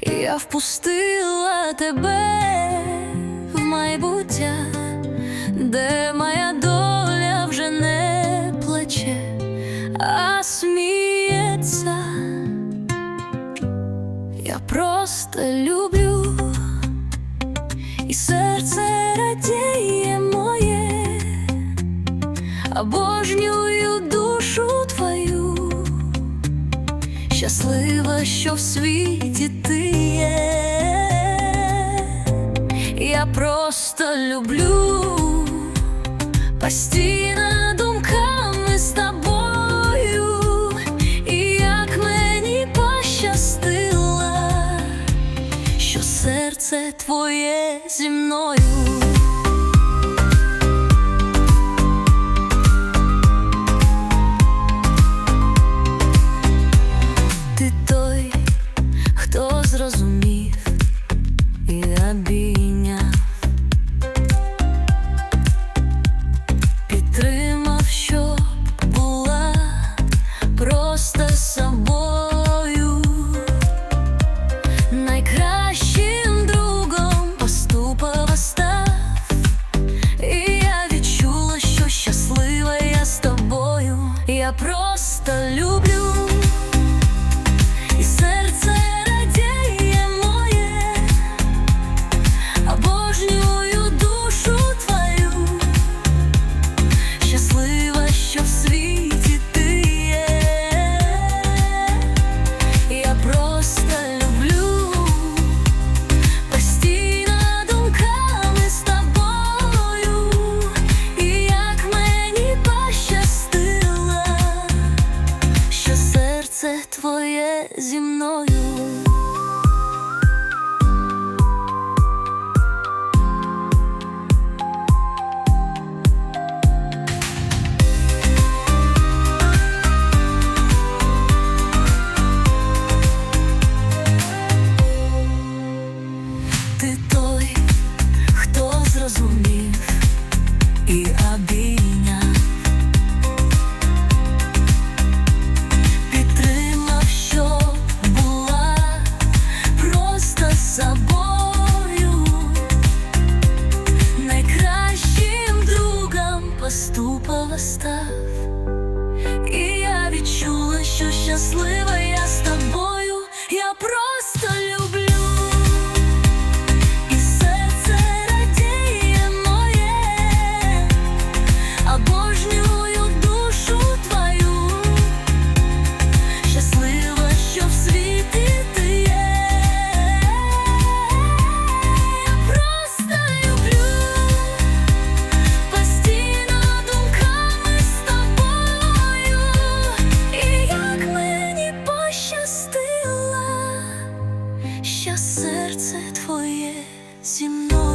Я впустила тебе в майбуття, де моя доля вже не плаче, а сміється. Я просто люблю, і серце радіє моє, обожнюю Щаслива, що в світі ти є. Я просто люблю постійно думками з тобою, і як мені пощастило, що серце твоє зі мною. і обійняв, підтримав, щоб була просто собою, найкращим другом поступова став, і я відчула, що щаслива я з тобою. Я просто люблю. Твоє зі мною. Ти той, хто зрозумів і обійняв. Поступова став, і я відчула, що щаслива я з тобою, я просто серце твоє зі мною.